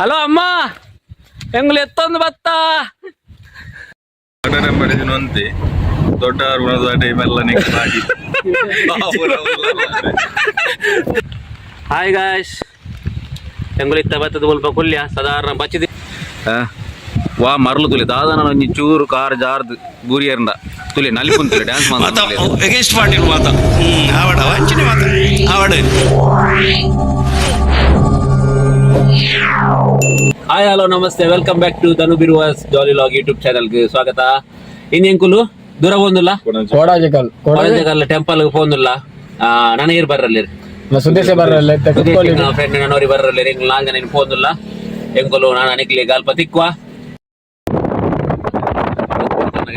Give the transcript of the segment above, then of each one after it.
Hello ಅಮ್ಮ ಹೆಂಗ್ಲಿ ಎತ್ತೊಂದು ಬತ್ತ? ಘಟನೆ ಮಾಡಿದನು ದೊಡ್ಡ ಗುಣದ ಟೈಮ್ ಎಲ್ಲ ನೆಕ್ಸ್ಟ್ ಮಾಡಿ ಹಾಯ್ ಗಾಯ್ಸ್ ಹೆಂಗ್ಲು ಇತ್ತ ಬತ್ತದ ಸ್ವಲ್ಪ ಕುಲ್ಯ? ಸಾಧಾರಣ ಬಚ್ಚಿದಿ? ವಾ ಮರಲು ತುಲಿ. ದಾದಾನ ಒಂಜಿ ಚೂರು ಕಾರ್ ಜಾರ್ದು ಗುರಿಯರ್ಂಡ ತುಲಿ ನಲಿ ತುಲಿ ಡ್ಯಾನ್ಸ್ ಮಾತ ಮಾಡ್ತಾರೆ ಎಗೇನ್ಸ್ಟ್ ಪಾರ್ಟಿ ಮಾತ? ಆವಡ ವಂಚನೆ ಮಾತ? ಆವಡ ಹಾಯ್ ಹಲೋ ನಮಸ್ತೆ. Welcome back to Dhanu ಬಿರುವಾಸ್ jolly log YouTube ಚಾನಲ್ಗೆ ಸ್ವಾಗತ. ಇನ್ನೆಂಕುಲು ದೂರ ಬಂದಿಲ್ಲ ಕೋಡಾಜಿಕಲ್ ಕೋಡಾಜಿಕಲ್ ಟೆಂಪಲ್ ಫೋನಿಲ್ಲ ನನಗೆ ಬರ್ರಲ್ಲಿ. ಸುದೇಶ ಬರ್ರಲ್ಲಿ ಫ್ರೆಂಡ್ ನನ್ನವರಿ ಬರ್ರಲ್ಲಿ. ಹೆಂಗ್ ನಾಲ್ಕ ನೆನ್ ಫೋನಿಲ್ಲ ಎಂಕುಲು ನಾನು ಅನಿಕ್ಲಿ ಗಾಲ್ಪ ತಿಕ್ವಾ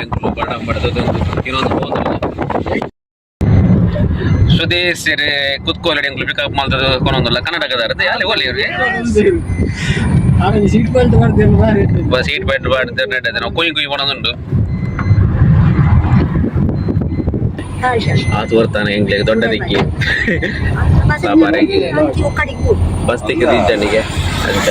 ಎಂಕುಲು ಬಡ ಬಡದೊಂದು ಇನ್ನೊಂದು ಫೋನ್ ಸುದೇಶ್ ಕುತ್ಕೋಲಿ ಎಂಕುಲು ಪಿಕಪ್ ಮಾಡ್ತದ ಕೊನೊಂದಲ್ಲ ಕನ್ನಡಕದಾರ ಅಲ್ಲಿ ಒಲಿ ಸೀಟ್ ಬೆಲ್ಟ್ ಮಾಡ್ತೇವೆ ಸೀಟ್ ಬೆಲ್ಟ್ ಬಾಡ್ದೆ ನಡೆದ ನಾವು ಕುಯ್ ಕುಯ್ ಕೊಡೋದುಂಟು ಆತು ಬರ್ತಾನೆ ದೊಡ್ಡ ದಿಕ್ಕಿ. ಬಸ್ ತಿಕ್ಕ ದಿಜ್ಜನಿಗೆ ಅಂತ.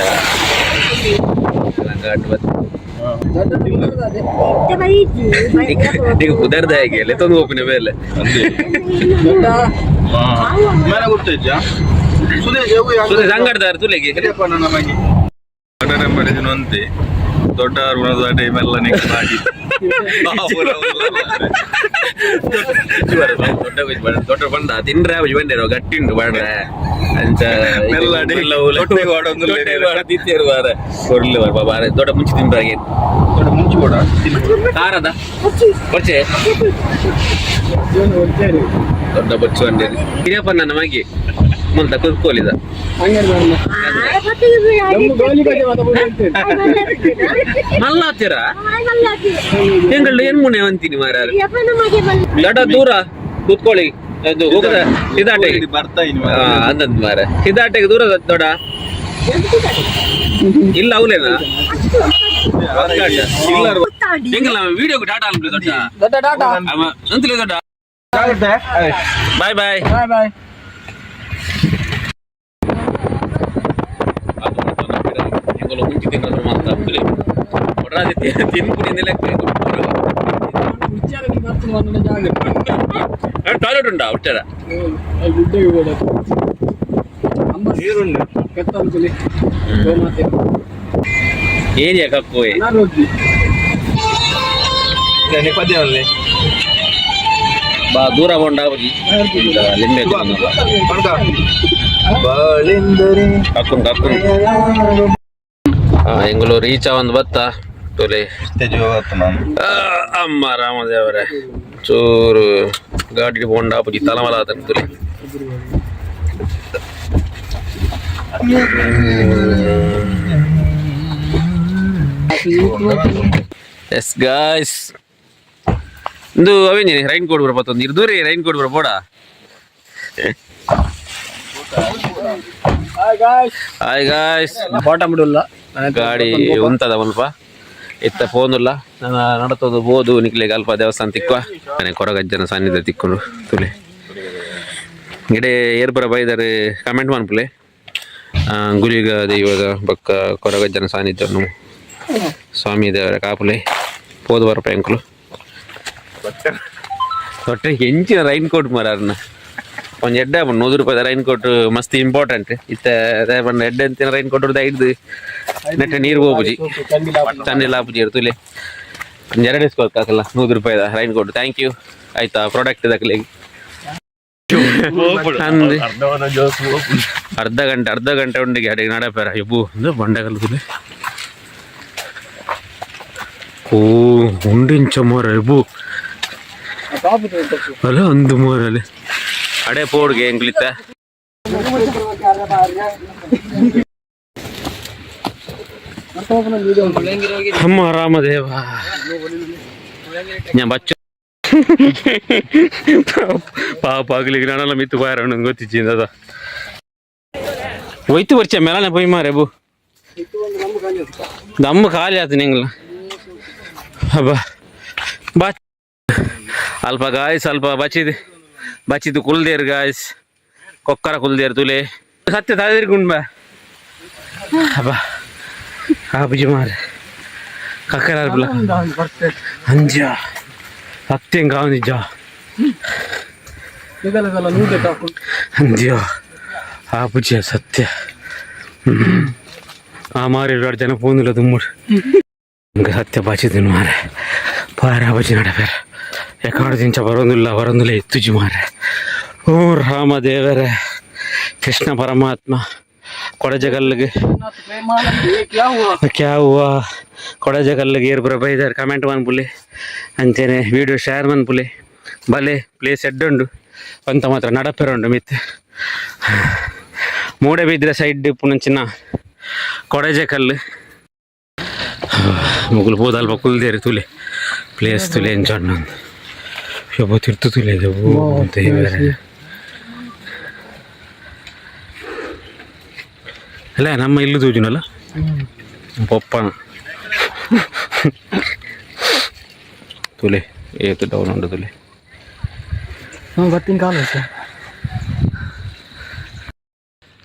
ನಮಗೆ ಘಟನೆ ಮಾಡಿದನು ಅಂತೆ ದೊಡ್ಡ ಗುಣದ ಟೈಮ್ ಎಲ್ಲ ದೊಡ್ಡ ಬಡ ದೊಡ್ಡ ಬಂಡ ತಿಂಡ್ರೆ ಅವು ಬಂದಿರೋ ಗಟ್ಟಿ ಉಂಟು ಬಾಡ್ರೆ ಅಂಚ ದೊಡ್ಡ ಮುಂಚೆ ಮುಂಚೆ ಕೂಡ. ಕಾರದ ಕೊಚ್ಚೆ ದೊಡ್ಡ ಬಚ್ಚು ಅಂಡಿ ಹಿರಿಯಪ್ಪ ನನ್ನ ಮಗಿ ಮುಂತ ಕುತ್ಕೋಲಿದ ಮಲ್ಲ ಹತ್ತಿರ ಹೆಂಗಳು ಏನ್ ಮುನೆ ಅಂತೀನಿ ಮಾರ ದೊಡ್ಡ ದೂರ ಕುತ್ಕೊಳ್ಳಿ ಅದು ಹೋಗದ ಸಿದಾಟೆಗೆ ಇಲ್ಲಿ ಬರ್ತಾ ಇನ್ನು ಆ, ಅಂದಂದ್ ಮಾರ ಸಿದಾಟೆಗೆ ದೂರ ದೊಡ್ಡ ಇಲ್ಲ ಅವಲೇನಾ ಹೆಂಗಿಲ್ಲ ವಿಡಿಯೋ ಟಾಟಾ ಅನ್ಬಿಡಿ ದೊಡ್ಡ ದೊಡ್ಡ ಟಾಟಾ ಅವ ಅಂತಲೇ ದೊಡ್ಡ ಬಾಯ್ ಬಾಯ್ ಬಾಯ್ ಬಾಯ್ ಹೆಂಗಲ್ಲ ಮುಂಚೆ ತಿನ್ನೋದ್ರ ಮಾತಾಡ್ತೀರಿ ಹೊಡ್ರಾದಿತ್ಯ ತಿನ್ಕುಡಿ ಲೆಕ್ಕ ಟಾಯ್ಲೆಟ್ ಉಂಟಾ ಹುಚ್ಚಾರ ಏರಿಯಾ ಕಕ್ಕೋಯ್ ಪದ್ಯದಲ್ಲಿ ಬಾ ದೂರ ಬಂಡ ಬುಜಿ ಲಿಂಬೆ ಬಾಳೆಂದರೆ ಕಕ್ಕುನ್ ಕಕ್ಕುನ್ ಹೆಂಗಲು ರೀಚ ಒಂದು ಬತ್ತ? ತೊಲೆ. ಅಮ್ಮ ರಾಮದೇವರೇ. ಚೂರು ಗಾಡಿ ಬೋಂಡ ಪುಜಿ ತಲಮಲ ತೊಲೆ. ಎಸ್ ಗಾಯ್ಸ್ ಇಂದು ಅವೇನಿ ರೈನ್ ಕೋಟ್ ಬರ ಮತ್ತೊಂದು ಇರ್ದೂರಿ rain coat ಬರ್ಬೋಡ? Hi guys hi guys bottom ಬಿಡಲ್ಲ. ಗಾಡಿ ಉಂಟದ ಸ್ವಲ್ಪ? ಇತ್ತ ಫೋನ್ ಇಲ್ಲ. ನಾನು ನಡತೋದು ಬೋದು ನಿಕ್ಲಿಗೆ ಅಲ್ಪ ದೇವಸ್ಥಾನ ತಿಕ್ಕುವ. ಮನೆ ಕೊರಗಜ್ಜನ ಸಾನ್ನಿಧ್ಯ ತಿಕ್ಕೊಂಡು ತುಲೆ. ಗಿಡೆ ಏರ್ಬರ ಬೈದರೆ ಕಮೆಂಟ್ ಮಾಡ್ಪುಲೆ ಗುಲಿಗ ದೈವದ ಬಕ್ಕ ಕೊರಗಜ್ಜನ ಸಾನ್ನಿಧ್ಯವನ್ನು ಸ್ವಾಮಿ ದೇವರ ಕಾಪುಲೆ ಹೋದ ಬರಪ್ಪ ಎಂಕ್ಲು ಒಟ್ಟೆ ಹೆಂಚಿನ ರೈನ್ ಕೋಟ್ ಮರನ್ನ ಒಂದು ಎಡ್ಡೆ ಬಂದು ನೂರು ರೂಪಾಯಿ ರೈನ್ ಕೋಟ್ ಮಸ್ತ್ ಇಂಪಾರ್ಟೆಂಟ್ ಇತ್ತೆ ಬಂದು ಎಡ್ಡೆ ಅಂತಿನ ರೈನ್ ಕೋಟ್ ಹಿಡ್ದು ಐದು. ನೆಟ್ಟೆ ನೀರು ಹೋಗುಜಿ ಚಂದಿಲ್ಲ ಆಪುಜಿ ಇರ್ತುಲೆ ಒಂದು ಎರಡು ಇಸ್ಕೋಕಾಕಲ್ಲ ನೂರು ರೂಪಾಯಿದ ರೈನ್ ಕೋಟ್ ಥ್ಯಾಂಕ್ ಯು ಆಯ್ತಾ ಪ್ರಾಡಕ್ಟ್ ಇದಕ್ಕೆ ಅರ್ಧ ಗಂಟೆ ಅರ್ಧ ಗಂಟೆ ಉಂಡಿಗೆ ಅಡಿಗೆ ನಡಪಾರ ಇಬ್ಬು ಅಂದ್ರೆ ಬಂಡೆಗಲ್ ತುಲೆ ಓ ಉಂಡಿಂಚ ಚಮೋರ ಇಬ್ಬು ಅಲ್ಲ ಒಂದು ಮೋರಲ್ಲಿ ಅಡೆ ಪೋಡ್ಗೆ ಹೆಂಗ್ಲಿತ್ತ ಅಮ್ಮ ರಾಮದೇವ. ഞാൻ ಬಚ್ಚ. ಪಾಪ ಆಗ್ಲಿಕ್ಕೆ ನಾನೆಲ್ಲ ಮಿತ್ತು ಬಾರ ಗೊತ್ತಿಚ್ಚಿಂದ ಹೋಯ್ತು ಬರ್ಚ ಮೇಲನೆ ಪೊಯ್ ಮಾರೆ ಬು. ದಮ್ಮ ಖಾಲಿ ಆತು ನಿಂಗ್ಲ. ಅಬ್ಬ ಬಾ. ಅಲ್ಪ ಗಾಯ್ಸ್ ಅಲ್ಪ ಬಚ್ಚಿದೆ ಬಚ್ಚಿದ್ದು ಕುಲ್ದೇರ್ ಗಾಯ್ಸ್ ಕೊಕ್ಕರ ಕುಲ್ದೇರ್ ತುಲೆ ಸತ್ಯ ತಾದಿರಿ ಗುಂಡ್ಬ ಹಬ್ಬ ಆಬುಜಿ ಮಾರ ಕಕ್ಕರಾರ್ ಬಿಲ ಅಂಜ ಸತ್ಯಂ ಕಾವು ನಿಜ ಇದೆಲ್ಲ ಇದೆಲ್ಲ ನೂತೆ ಕಾಪು ಅಂದ್ಯೋ ಆಬುಜಿ ಸತ್ಯ ಹ್ಮ್. ಆ ಮಾರಿ ಎರಡು ಜನ ಪೋಂದಿಲ್ಲ ತುಂಬುಡು ನಮ್ಗೆ ಸತ್ಯ ಬಾಚಿದ್ದೀನಿ ಮಾರೆ ಪಾರ ಆಬುಜಿ ನಡಬೇರ ಎಕಾಡು ಎಕಾಡದಿಂದ ಬರೋದಿಲ್ಲ ಬರೋದಿಲ್ಲ ಇತ್ತು ಜುಮಾರೆ ಓ ರಾಮ ದೇವರೇ ಕೃಷ್ಣ ಪರಮಾತ್ಮ ಕೊಡಜಗಲ್ಗೆ ಕ್ಯಾ ಹೂವ ಕೊಡಜಗಲ್ಗೆ ಏರ್ ಬರ ಬೈದಾರೆ ಕಮೆಂಟ್ ಮನ್ಪುಲಿ ಅಂತೇನೆ ವಿಡಿಯೋ ಶೇರ್ ಮನ್ಪುಲಿ ಬಲೆ ಪ್ಲೇಸ್ ಎಡ್ಡುಂಡು ಅಂತ ಮಾತ್ರ ನಡಪೆರುಂಡು ಮಿತ್. ಮೂಡೆ ಬಿದ್ದರೆ ಸೈಡ್ ಪುನಂಚಿನ ಕೊಡಜೆ ಕಲ್ಲು ಮುಗುಲು ಹೋದಲ್ಪ ಕುಲ್ದೇರಿ ತುಲೆ. ಪ್ಲೇಸ್ ತುಲಿ ಎಂಜಾಯ್ ನಂದು সবাই তীর্থ তুলে যাবো ಅಲ್ಲ ನಮ್ಮ ಇಲ್ಲೂ ತೋಜಿನಲ್ಲ ಪಪ್ಪನ ತುಲೆ ಏತು ಡೌನ್ ಉಂಟು ತುಲೆ ಬರ್ತೀನಿ ಕಾಲ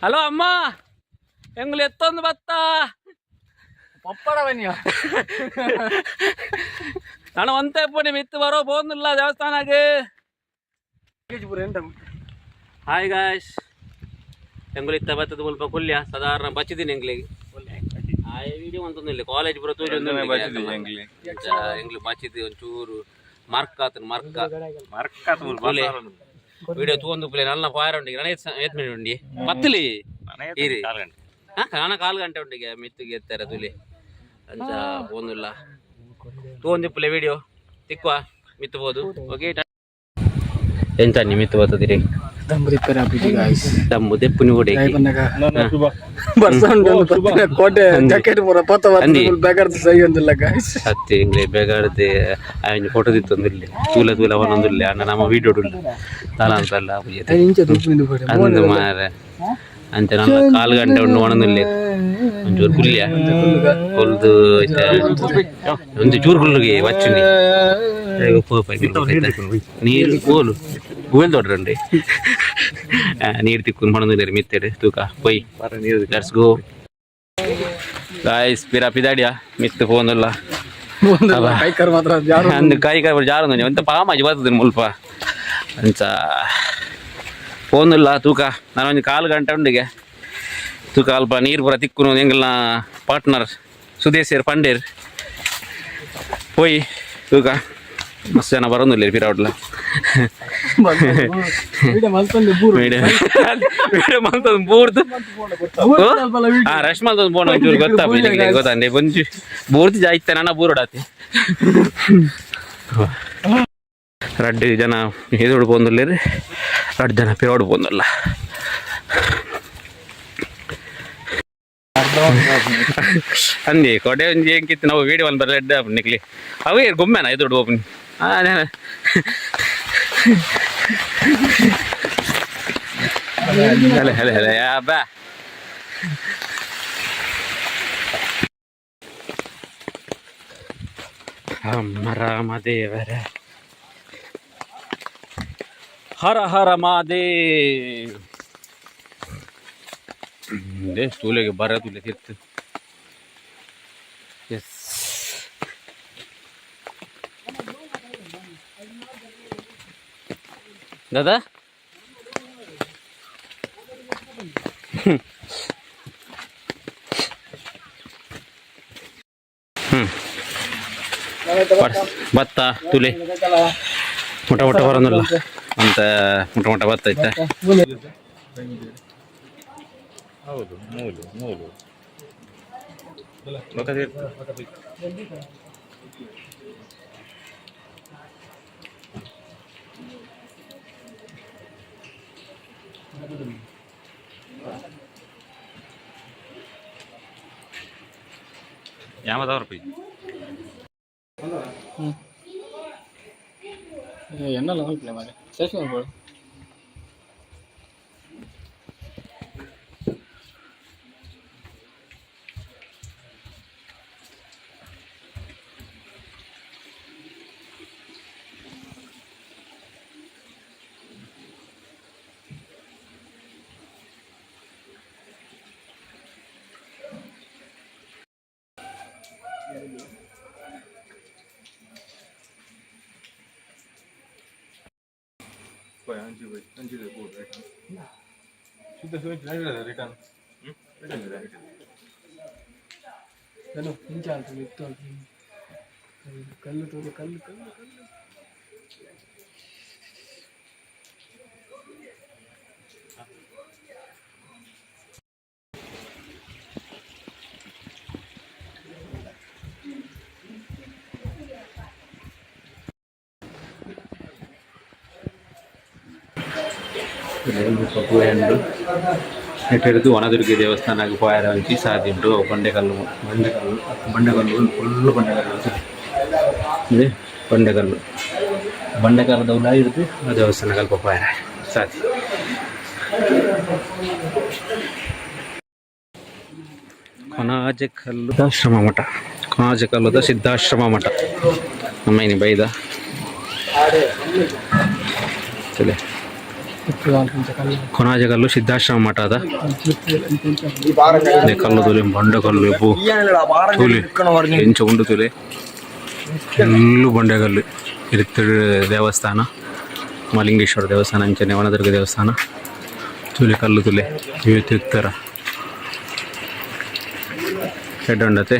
ಹಲೋ ಅಮ್ಮ ಹೆಂಗ್ಳು ಎತ್ತೊಂದು ಬತ್ತ ಪಪ್ಪಡ ಬನ್ನಿ ನಾನು ಒಂದೇ ಪುಣಿ ಮಿತ್ತು ಬರೋ ಬೋದಿಲ್ಲ ದೇವಸ್ಥಾನಕ್ಕೆ. ಹಾಯ್ ಗಾಯ್ಸ್ ಎಂಗುಲು ಇತ್ತ ಬತ್ತದ ಸ್ವಲ್ಪ ಕುಲ್ಯ ಸಾಧಾರಣ ಬಚ್ಚಿದ್ದೀನಿ ಹೆಂಗ್ಲಿಗೆ ವಿಡಿಯೋ ಅಂತಂದಿಲ್ಲ ಕಾಲೇಜ್ ಬರೋ ತೂಜಿ ಒಂದು ಎಂಗ್ಲಿ ಎಂಗ್ಲು ಬಚ್ಚಿದ್ದು ಒಂಚೂರು ಮಾರ್ಕ್ ಆತನ ಮಾರ್ಕ್. ವಿಡಿಯೋ ತೂಂದು ಪ್ಲೇ ನನ್ನ ಫಾಯರ್ ಉಂಡಿ ನಾನು ಏತ್ ಮಿನಿಟ್ ಉಂಡಿ. ಮತ್ತಲಿ ಇರಿ. ಹಾ ಕಾಲು ಗಂಟೆ ಉಂಟಿಗೆ ಮಿತ್ತಿಗೆ ಎತ್ತಾರೆ ತುಲಿ. ಅಂಚ ಒಂದಿಲ್ಲ ತೂಂದು ಪುಲೆ ವಿಡಿಯೋ ತಿಕ್ಕುವ ಮಿತ್ತಬಹುದು ಓಕೆ ಎಂತ ನಿ ಮಿತ್ತು ಬರ್ತದಿರಿ? ಗಾಯ್ಸ್ ದಮ್ಮು ದಿಪ್ಪು ಗೈ ಬಂದಾಗ. ಬರ್ಸಂಡು ಕೋಟೆ ಜಾಕೆಟ್ ಪೂರ ಪತ್ತ ಅಂದಿ. ಬರ್ತ ಬೇಗಾರ್ದ ಸೈ ಒಂದಿಲ್ಲ ಗಾಯ್ಸ್ ಅತ್ತೆ ಇಂಗ್ಲೆ ಬೇಗಾಡ್ದೆ ಅವನ ಫೋಟೋ ದಿತ್ತೊಂದಿಲ್ಲ ತೂಲ ತೂಲ ಅವನೊಂದಿಲ್ಲ ಅಣ್ಣ ನಮ್ಮ ವಿಡಿಯೋ ಅಂತಲ್ಲ ಇಂಚ ದುಪ್ಪಿಂದು ಕೊಡಿ ಅಂದು ಮಾರ ಅಂಚ ನನ್ನ ಕಾಲು ಗಂಟೆ ಉಂಡು ಒಣದಿಲ್ಲ ಒಂಚೂರು ಕುಲ್ಯ ಕೊಲ್ದು ಒಂದು ಚೂರು ಕುಲ್ಲಿಗೆ ವಚ್ಚುನಿ ನೀರು ಓಲು ಗೂವೆಲ್ ದೊಡ್ಡ್ರಂడి ನೀರು ತಿಕ್ಕೊಂಡು ಮಣದಿಲ್ಲ ಮಿತ್ತೆಡು ತೂಕ ಪೊಯ್ ಲೆಟ್ಸ್ ಗೋ ಗಾಯ್ಸ್ ಪಿರಾ ಪಿದಾಡಿಯಾ ಮಿತ್ತು ಫೋನಲ್ಲ ಒಂದಿಲ್ಲ ಕೈಕರ್ ಮಾತ್ರ ಯಾರು ಅಂದು ಕೈ ಕೈ ಜಾರು ಎಂತ ಪಾಮಾಜಿ ಬರ್ತದೆ ಮುಲ್ಪ ಅಂಚ ಫೋನಿಲ್ಲ ತೂಕ. ನಾನು ಒಂದು ಕಾಲು ಗಂಟೆ ಉಂಡಿಗೆ. ತೂಕ ಅಲ್ಪ ನೀರು ಬರ ತಿಕ್ಕುನು ಹೆಂಗಲ್ಲ ಪಾರ್ಟ್ನರ್ ಸುದೇಶರ್ ಪಂಡೇರ್ ಹೋಯ್ ತೂಕ. ಮಸ್ತ್ ಜನ ಬರೋದಿಲ್ಲ ಮಾಡ್ತದ ಬೂರ್ದು ಹಾ ರಶ್ ಮಲ್ತೊಂದು ಬೋಣ ಒಂಚೂರು ಗೊತ್ತಾ ಗೊತ್ತಂಡೆ ಬಂಜು ಬೂರ್ತಿ ಜಾಯ್ತ ನನ್ನ ಬೂರೋಡಾತಿ ರಡ್ಡು ಜನ ಎದುರು ಬಂದಿಲ್ಲ ರೀ ರಡ್ ಜನ ಪೇ ಬಂದಿಲ್ಲ ಅಂದಿ, ಕೊಡೆ ಒಂಜಿ ಹೆಂಗಿತ್ತು ನಾವು ವೀಡಿಯೋ ಒಂದು ಬರಲಿ ಅಡ್ಡ ನಿಕ್ಲಿ. ಅವೇ ಗೊಮ್ಮೆನ ಎದುರು ಹಾಂ ಹಲೆ ಹಲೆ ಹಲೆ, ಯಾ ರಾಮ ರಾಮದೇವರ ಹರ ಹರ ಮಾದೇ. ತೂಲೆಗೆ ಬರ ತುಲೆ ತಿರ್ತು. ಎಸ್. ದಾದಾ? ಭತ್ತ ತುಲೆ. ಮೊಟ್ಟ ಮೊಟ್ಟ ಬರೋದಿಲ್ಲ ಅಂತ ಮುಟ ಮುಟ ಭತ್ತ ಐತೆ ಹೌದು ಮೂಲು ಮೂಲು ಯಾಮದವ್ರ ಪೈ என்னல நோக்கல மாதிரி சேஷன் போடு 最近不。કોઈ અંજી ભાઈ અંજી ભાઈ બોલ રિટર્ન શુદ્ધ Sumit return return hello incharge મિત્ર કલ્ಲು તો કલ્ಲು કલ્ಲು કલ્ಲು ಒಪ್ಪು ಹೆಣ್ಣು ನೆಟ್ಟೆಡೆದು ಒಣದುರ್ಗಿ ದೇವಸ್ಥಾನಕ್ಕೆ ಪಾಯರ ಹಂಚಿ ಸಾದಿಟ್ಟು ಬಂಡೆಕಲ್ಲು ಬಂಡೆಕಲ್ಲು ಬಂಡೆಕಲ್ಲು ಫುಲ್ಲು ಬಂಡೆಕಲ್ಲು ಇದೆ ಬಂಡೆಕಲ್ಲು ಬಂಡೆಕಲ್ಲದ ಉಲ ಇರುತ್ತೆ ಆ ದೇವಸ್ಥಾನ ಕಲ್ಪ ಪಾಯರ ಸಾಧಿ ಕೊನಾಜಕಲ್ಲು ಸಿದ್ಧಾಶ್ರಮ ಮಠ ಕೊನಾಜಕಲ್ಲುದ ಸಿದ್ಧಾಶ್ರಮ ಮಠ ಅಮ್ಮೈನಿ ಬೈದ ಚಲೇ ಕೊನಾಜಗಲ್ಲು ಸಿದ್ಧಾಶ್ರಮ ಮಠದ ಕಲ್ಲು ತುಲೆ ಬಂಡ ಕಲ್ಲು ತುಲಿ ಹೆಂಚು ಉಂಡು ತುಲಿ. ಎಲ್ಲೂ ಬಂಡೆಗಲ್ಲು. ಇರುತ್ತಡ ದೇವಸ್ಥಾನ. ಮಲಿಂಗೇಶ್ವರ ದೇವಸ್ಥಾನ ಹೆಂಚ ನೆವನದುರ್ಗ ದೇವಸ್ಥಾನ. ತುಲಿ ಕಲ್ಲು ತುಲೆ. ಇವತ್ತು ಇರ್ತಾರ. ಹೆಡ್ಡೊಂಡತೆ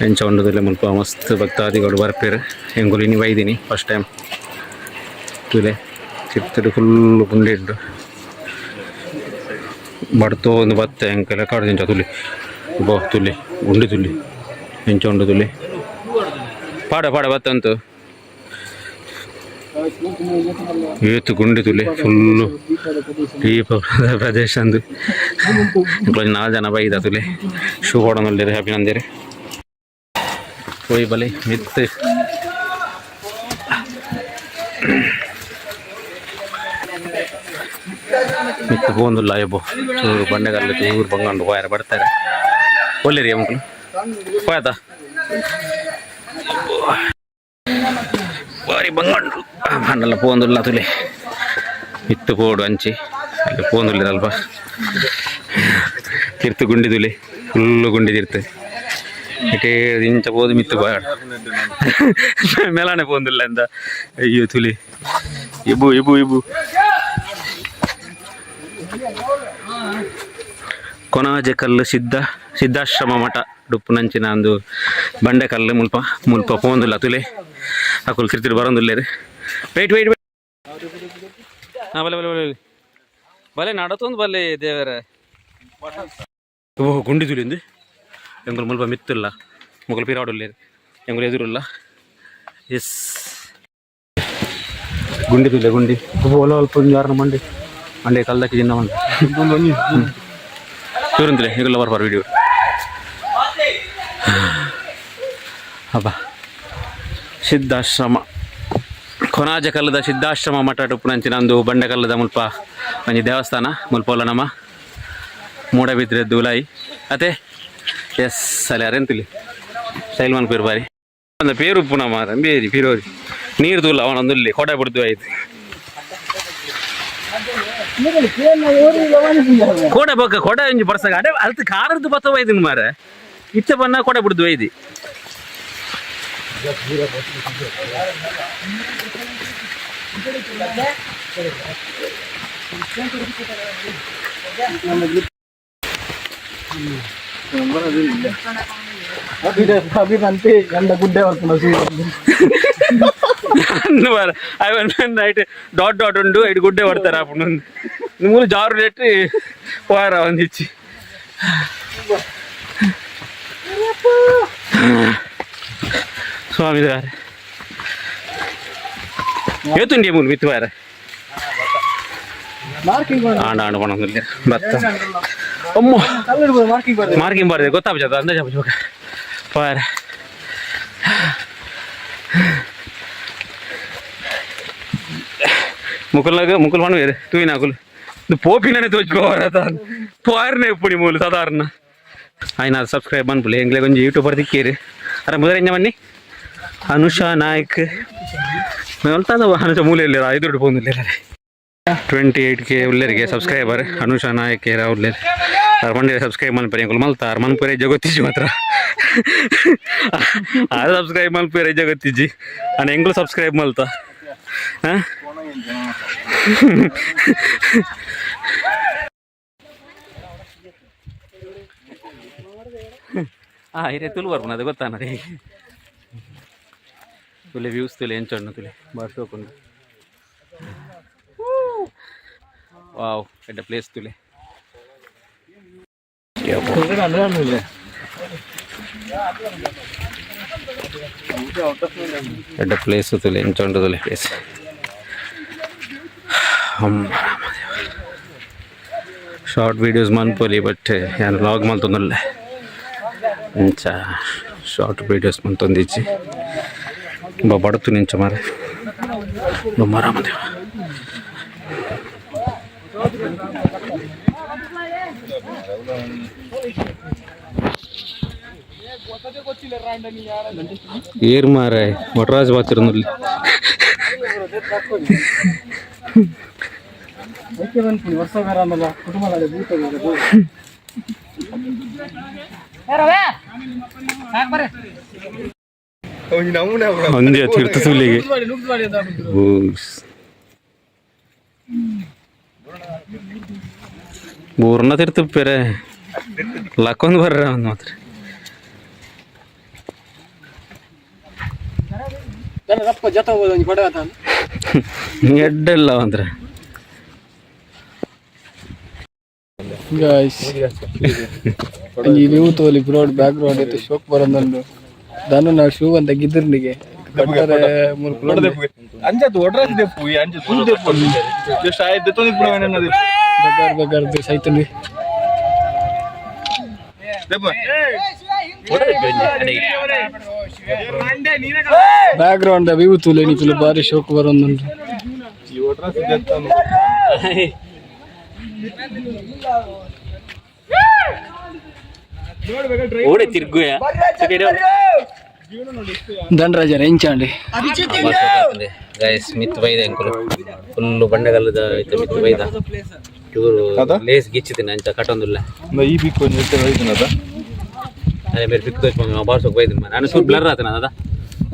ಎಂಚ ಉಂಡದಲ್ಲಿ ಮುಲ್ಪ ಮಸ್ತ್ ಭಕ್ತಾದಿಗಳು ಬರ್ಪೇರು. ಹೆಂಗುಲಿ ನೀವು ಫಸ್ಟ್ ಟೈಮ್ ತುಲೆ. ಚಿತ್ತಡು ಫುಲ್ಲು ಗುಂಡಿ ಉಂಟು ಬಡ್ತೋ ಒಂದು ಬತ್ತೆ ಎಂಕೆಲ್ಲ ಕಾಡು ತಿಂಚ ತುಲಿ. ಬೋ, ತುಲಿ, ಗುಂಡಿ ತುಲಿ. ಎಂಚ ಉಂಡು ತುಲಿ. ಪಾಡ ಪಾಡ, ಬತ್ತಂತು. ಇವತ್ತು ಗುಂಡಿ ತುಲಿ ಫುಲ್ಲು ದೀಪ ಪ್ರದೇಶ ಅಂದು. ನಾಲ್ಕು ಜನ ಬೈದ ತುಲಿ. ಶೂ ಹ್ಯಾಪಿ ನಂದಿರಿ ಹೋಯ್ ಬಲಿ ಮಿತ್ತು ಮಿತ್ತು ಹೋಂದಿಲ್ಲ ಲಾಯಬೋ ಚೂರು ಬಂಡೆಗಲ್ಲು ಇವ್ರು ಬಂಗಂಡು ಹೋಯಾರ ಬರ್ತಾರೆ ಒಳ್ಳೆರಿ ಮಕ್ಕಳು. ಹೋಯ್ತಾ? ಬಾರಿ ಬಂಗಂಡು. ಬಂಡಲ್ಲ ಪೋಂದುಲ್ಲ ತುಲಿ. ಮಿತ್ತು ಪೋಡು ಅಂಚಿ. ಅಲ್ಲಿ ಅಲ್ಪ ತಿರ್ತು ಗುಂಡಿ ತುಲಿ. ಫುಲ್ಲು ಗುಂಡಿ ತಿರ್ತು. ಇಂಚ ಪೋದು ಮಿತ್ತು ಬಾಡ ಮೇಲಾನೆ ಪೋಂದಿಲ್ಲ ಎಂದ. ಅಯ್ಯೋ ತುಲಿ. ಇಬು ಇಬು ಇಬು. ಕೊನಾಜಕಲ್ಲು ಸಿದ್ಧ ಸಿದ್ಧಾಶ್ರಮ ಮಠ ಡುಪ್ಪುನಂಚಿನ ಒಂದು ಬಂಡೆಕಲ್ಲು ಮುಲ್ಪ ಮುಲ್ಪ ಪೋಂದುಲ್ಲ ತುಲೆ ಅಕುಲ್ ಕಿರ್ತಿರು ಬರೋಂದುಲ್ಲೇರಿ ವೇಟ್ ವೇಟ್ ವೇಟ್ ಹಾಂ ಬಲೆ ಬಲೆ ಬಲೆ ಬಲೆ. ನಡತೊಂದು ಬಲೆ ದೇವರ. ಓ ಗುಂಡಿ ತುಲಿಂದು ಎಂಗುಲು ಮುಲ್ಪ ಮಿತ್ತಿಲ್ಲ. ಮುಗಲು ಪಿರಾಡುಲ್ಲೇರಿ ಎಂಗುಲು ಎದುರುಲ್ಲ ಎಸ್ ಗುಂಡಿ ತುಲೆ ಗುಂಡಿ. ಓಲ ಅಲ್ಪ ಯಾರನ್ನ ಮಂಡಿ. ಮಂಡೆ ಕಲ್ದಕ್ಕೆ ಚಿನ್ನ ಮಂಡಿ. ಚೂರಂತಿಲ್ಲ ಈಗೆಲ್ಲ ಬರ್ಬಾರ ವಿಡಿಯೋ ಅಬ್ಬ. ಸಿದ್ಧಾಶ್ರಮ. ಕೊನಾಜ ಕಲ್ಲದ ಸಿದ್ಧಾಶ್ರಮ ಮಠ ಒಂದು ಬಂಡೆಕಲ್ಲದ ಮುಲ್ಪ. ಒಂಜಿ ದೇವಸ್ಥಾನ ಮುಲ್ಪಲ್ಲ ನಮ್ಮ ಮೂಡಬಿದ್ರೆ ದೂಲಾಯಿ. ಅತೆ ಎಸ್ ಅಲ್ಲಿ ಅರೆಂತಿಲಿ ಸ್ಟೈಲ್ ಮನ್ ಪೇರು ಬಾರಿ ಅಂದ ಪೇರು ಉಪ್ಪು ನಮ್ಮ ಬೇರಿ ಪೀರೋರಿ. ನೀರು ದೂಲ ಅವನೊಂದು ಕೊಡ ಬಿಡ್ದು ಆಯ್ತು கோடை பக்க கொடை அஞ்சு படசாங்க அடே அடுத்து காரத்து பத்த வயதுங்க மாற. இத்த பண்ணா கொடை பிடித்து வயது அப்படியே அப்படியே வந்து கண்ட குட்டே வரணும் ನೈಟ್ ಡಾಟ್ ಡಾಟ್ ಉಂಡು ಐದು ಗುಡ್ಡೆ ಬರ್ತಾರ ಅಪ್ಪನ ಮೂರು ಜಾರು ನೆಟ್ಟು ಹೋಯಾರ ಒಂದಿಚ್ಚಿ ಸ್ವಾಮಿ ದಾರ ಏತುಂಡಿ ಮೂರು ಮಿತ್ತು ಬಾರ ಮಾರ್ಕಿಂಗ್ ಆಂಡ ಆಂಡ ಪಣಂದಿಲ್ಲ ಬತ್ತ ಅಮ್ಮ. ಕಲ್ಲು ಮಾರ್ಕಿಂಗ್ ಬರ್ದೆ ಮಾರ್ಕಿಂಗ್ ಬಾರ್ದೆ ಗೊತ್ತಾಗ್ತದ ముకుల్లాగా ముకుల్ పండు వేరే తూయి నాకులు నువ్వు పోకిననే తోచుకోవాలి పోయారనే ఇప్పుడు మూలు సాధారణ ఆయన ಸಬ್ಸ್ಕ್ರೈಬ್ ಅನ್ಬಿಡಿ ಹೆಂಗ್ಲೆ ಕೊಂಚ ಯೂಟ್ಯೂಬರ್ ದಿಕ್ಕೇರಿ ಅರ ಮುದರೆಂಜ ಮನ್ನಿ ಅನುಷಾ ನಾಯಕ್. ಹೊಲ್ತಾದ ಅನುಷ ಮೂಲೆಯಲ್ಲಿ ಐದು ಬಂದಿಲ್ಲ ಟ್ವೆಂಟಿ ಏಯ್ಟ್ ಕೆ ಉಳ್ಳೇರಿಗೆ ಸಬ್ಸ್ಕ್ರೈಬರ್ ಅನುಷಾ ನಾಯಕ್ ಏರ ಉಳ್ಳೇರಿ. ಅವ್ರ ಮಂಡ್ಯ ಸಬ್ಸ್ಕ್ರೈಬ್ ಮಲ್ಪರಿ, ಅಂಕುಲ್ ಮಲ್ತಾರ ಮನ್ಪುರೆ ಜಗತ್ತಿಜಿ ಮಾತ್ರ. ಆ ಸಬ್ಸ್ಕ್ರೈಬ್ ಮಲ್ಪುರೆ ಜಗತ್ತಿಜಿ. ಅನ್ನ ಹೆಂಗ್ಲು ಸಬ್ಸ್ಕ್ರೈಬ್ ಮಲ್ತ. ಹಾಂ? ಹಾಂ ಹಿರೇ ತುಳು ಬರ್ಪುನ ಅದು ಗೊತ್ತಾನದೆ ತುಲೆ ವ್ಯೂಸ್ ತುಲೆ ಎಂಚಣ್ಣು ತುಲೆ ಬಾರ್ಸೋಕೊಂಡು ವಾವ್ ಎಡ್ಡ ಪ್ಲೇಸ್ ತುಲೆ ಎಡ್ಡ ಪ್ಲೇಸ್ ತುಲೆ ಎಂಚೊಂಡು ತುಲೆ ಪ್ಲೇಸ್ ಶಾರ್ಟ್ ವೀಡಿಯೋಸ್ ಮನ್ಪೊಲಿ ಬಟ್ ಏನು ವ್ಲಾಗ್ ಮಲ್ತೊಂದುಲ್ಲೆ ಇಂಚ ಶಾರ್ಟ್ ವೀಡಿಯೋಸ್ ಮಲ್ತೊಂದಿಜ್ಜಿ ತುಂಬ ಬಡತು ನಿಂಚ ಮಾರೆ ತುಂಬ ಆರಾಮದೇವ ಏರ್ ಮಾರೆ ಮೊಟರಾಜ್ ಬಾತಿರುನಲ್ಲಿ ಅದಕ್ಕೆ ಬಂದ್ಬಿಡಿ ವರ್ಷ ಬೇರೆ ಆಮೇಲೆ ಕುಟುಂಬದಲ್ಲಿ ಬೂತ ಲಕ್ಕೊಂದು ಬರ್ರ ಒಂದು ಮಾತ್ರ. ಎಡ್ಡೆಲ್ಲ ಅಂದ್ರೆ ಗಾಯ್ಸ್ ಈ ನೀವು ತೋಲಿ ಬ್ರೋಡ್ ಬ್ಯಾಕ್ ಗ್ರೌಂಡ್ ಐತೆ ಶೋಕ್ ಬರೋದೊಂದು ದಾನು ನಾ ಶೂ ಅಂತ ಗಿದ್ರನಿಗೆ. ಮೂರು ಅಂಜತ್ ಒಡ್ರಾಸ್ ದೆಪ್ಪು ಈ ಅಂಜತ್. ಜಸ್ಟ್ ಬ್ಯಾಕ್ ಗ್ರೌಂಡ್ ವ್ಯೂ ತೂಲೆ ಬಾರಿ ಶೋಕ್ ಬರೋದೊಂದು ಈ ಒಡ್ರಾಸ್ ದೆತ್ತಾನು ಓಡೆ ತಿರ್ಗುಯ ದಂಡರಾಜ ಎಂಚಾಂಡಿ ಗೈಸ್ ಮಿತ್ ಬೈದ ಅಂಕುಲು ಫುಲ್ಲು ಬಂಡೆಗಲ್ಲದ ಐತೆ ಮಿತ್ ಬೈದ ಇವರು ಅದ? ಲೇಸ್ ಗಿಚ್ಚಿದ್ದೀನಿ ಅಂಚ ಕಟ್ಟೊಂದಿಲ್ಲ ಈ ಬಿಕ್ ಒಂದು ಎಷ್ಟೇ ಹೋಯ್ತನದ ಅದೇ ಬೇರೆ ಬಿಕ್ ತೋಚ್ಕೊಂಡು ಬಾರ್ಸೋಕ್ ಬೈದಿನ ಮನೆ ನಾನು ಸ್ವಲ್ಪ ಬ್ಲರ್ ಆತನ ಅದ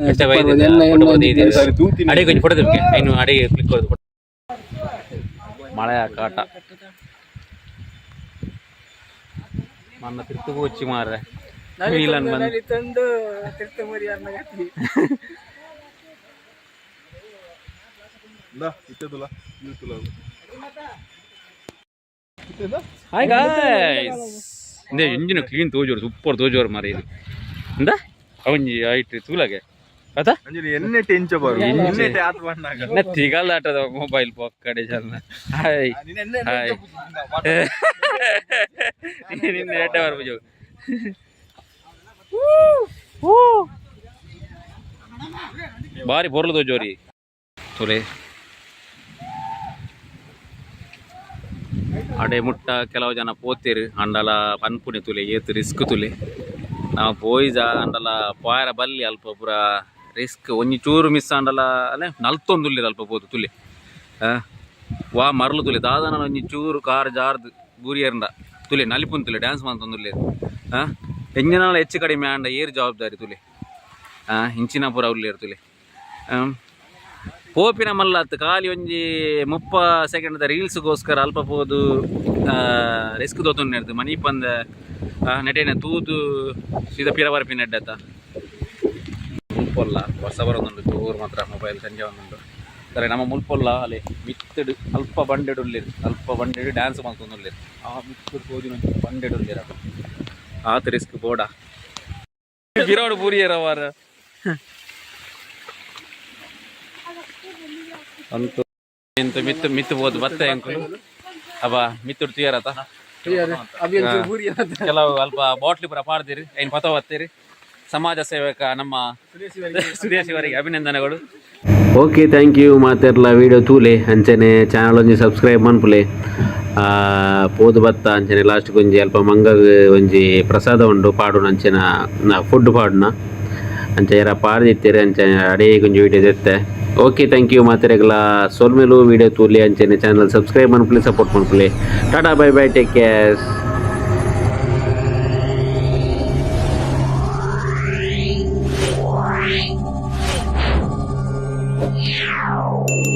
ಎಷ್ಟೇ ಬೈದಿನ ಎಲ್ಲ ಫೋಟೋ ಎಲ್ಲ ಬೈದಿದೆ ಸರಿ ತೂತೀನಿ ಅಡಿಗೆ ಕೊಂಚ ಫೋಟೋ ತೆಗೆ ಇನ್ನು ಅಡಿಗೆ ಕ್ಲಿಕ್ ಕೊಡ್ದು ಮಳೆಯ ಕಾಟ ನನ್ನ ತಿರ್ತು ಹೋಚಿ ಮಾರ್ರೆ. ತಂದು ಇತ್ತದಲ್ಲ? ಇತ್ತಲ್ಲ ಹಾಯ್ ಗಾಯ್ಸ್ ಇಂಜಿನ್ ಕ್ಲೀನ್ ತೋಜೋರು ಸೂಪರ್ ತೋಜೋರು ಮಾರಿ ಇದು. ಇಂದ? ಅವಂಜಿ ಆಯ್ತು ತೂಲಾಗೆ. ಎನ್ನೆ ಎನ್ನೆ. ಎನ್ನೆ ಮೊಬೈಲ್ ಪಕ್ಕಡೆ ಹಾಯ್. ಹಾಯ್. ನಿನ್ನ ಬರ್ಬೋದು ಬಾರಿ ಬೊರ್ಲದು ಜೋರಿ ತುಲೆ. ಅಡೆ ಮುಟ್ಟ ಕೆಲವು ಜನ ಪೋತಿರು. ಅಂಡಲ ಪನ್ಪುಣಿ ತುಲೆ ಏತು ರಿಸ್ಕ್ ತುಲೆ. ನಾವು ಪೋಯ್ಜ ಅಂಡಲ ಪಾಯರ ಬಲ್ಲಿ ಅಲ್ಪ ಪೂರ ರಿಸ್ಕ್ ಒಂಜಿ ಚೂರು ಮಿಸ್ ಅಂಡಲ ಅಲೆ ನಲ್ತೊಂದುಲ್ಲೆರ್ ಅಲ್ಪ ಪೋದು ತುಲೆ ಆ, ವಾ ಮರಲು ದಾದ ನಾನು ಒಂಜಿ ಚೂರು ಕಾರ್ ಜಾರ್ದು ಗುರಿಯರಿಂದ ತುಲಿ ನಲಿಪುನ್ ತುಲಿ ಡ್ಯಾನ್ಸ್ ಮಂತೊಂದುಲ್ಲೆರ್ ಹಾಂ ಎಂಜಿನಾಲ ಹೆಚ್ಚು ಕಡಿಮೆ ಆಂಡ ಏರ್ ಜವಾಬ್ದಾರಿ ತುಲಿ ಹಾಂ ಇಂಚಿನ ಪುರ ಉಲ್ಲೇರು ತುಲೆ ಪೋಪಿನ ಮಲ್ಲತ್ತು ಖಾಲಿ ಒಂಜಿ ಮುಪ್ಪ ಸೆಕೆಂಡ್ದ ರೀಲ್ಸ್ಗೋಸ್ಕರ ಅಲ್ಪ ಪೋದು ರಿಸ್ಕ್ ತೋತು ನೆಡ್ದು. ಮನಿ ಪಂದ ತೂತು ತೂದು ಸೀದ ಪಿರ ಬರ್ಪಿ ನೆಡ್ಡತ್ತ. ಮುಲ್ಪೊಲ್ಲ ಹೊಸ ಬರೋದುಂಡು ಚೂರು ಮಾತ್ರ ಮೊಬೈಲ್ ಸಂಜೆ ಒಂದುಂಡು ಸರಿ ನಮ್ಮ ಮುಲ್ಪೊಲ್ಲ ಅಲ್ಲಿ ಮಿತ್ತಡು ಅಲ್ಪ ಬಂಡೆಡುಲ್ಲಿರು ಅಲ್ಪ ಬಂಡೆಡು ಡ್ಯಾನ್ಸ್ ಮಾಡ್ಕೊಂಡುಲ್ಲಿರು ಆ ಮಿತ್ತಡು ಹೋದಿನ ಬಂಡೆಡುಲ್ಲಿರ ಆತ ರಿಸ್ಕ್ ಬೋಡ. ಗಿರೋಡು ಪೂರಿಯರವಾರ. ಅಂತೂ ಇಂತ ಮಿತ್ತು ಮಿತ್ತು ಹೋದ್ ಬತ್ತೆ ಅಂಕಲು ಅಬ್ಬ ಮಿತ್ತುಡು ತುಯರತ ಕೆಲವು ಅಲ್ಪ ಬಾಟ್ಲಿ ಪೂರ ಪಾಡ್ದಿರಿ ಐನ್ ಪತ ಬತ್ತೀರಿ ಸಮಾಜ ಸೇವಕ ನಮ್ಮ ಸುರೇಶ್ ಅಭಿನಂದನೆಗಳು. ಓಕೆ ಥ್ಯಾಂಕ್ ಯು ಮಾತೆರ್ಲ ವೀಡಿಯೋ ತೂಲೆ. ಅಂಚನೆ ಚಾನಲ್ ಒಂಜಿ ಸಬ್ಸ್ಕ್ರೈಬ್ ಮನ್ಪುಲೆ. ಪೋದು ಬತ್ತ ಅಂಚನೆ ಲಾಸ್ಟ್ ಒಂಜಿ ಅಲ್ಪ ಮಂಗ ಒಂಜಿ ಪ್ರಸಾದ ಉಂಡು ಪಾಡುನ ಅಂಚೆನ ಫುಡ್ ಪಾಡುನ ಅಂಚ ಯಾರ ಪಾರ್ದಿತ್ತೀರಿ ಅಂಚನೆ ಅಡೇ ಕೊಂಚ ವಿಡಿಯೋ ತೆತ್ತೆ. ಓಕೆ ಥ್ಯಾಂಕ್ ಯು ಮಾತೆರೆಗಳ ಸೋಲ್ಮೇಲೂ ವೀಡಿಯೋ ತೂಲಿ ಅಂಚನೆ ಚಾನಲ್ ಸಬ್ಸ್ಕ್ರೈಬ್ ಮನ್ಪುಲೆ support ಮನ್ಪುಲೆ. Tata bye bye take care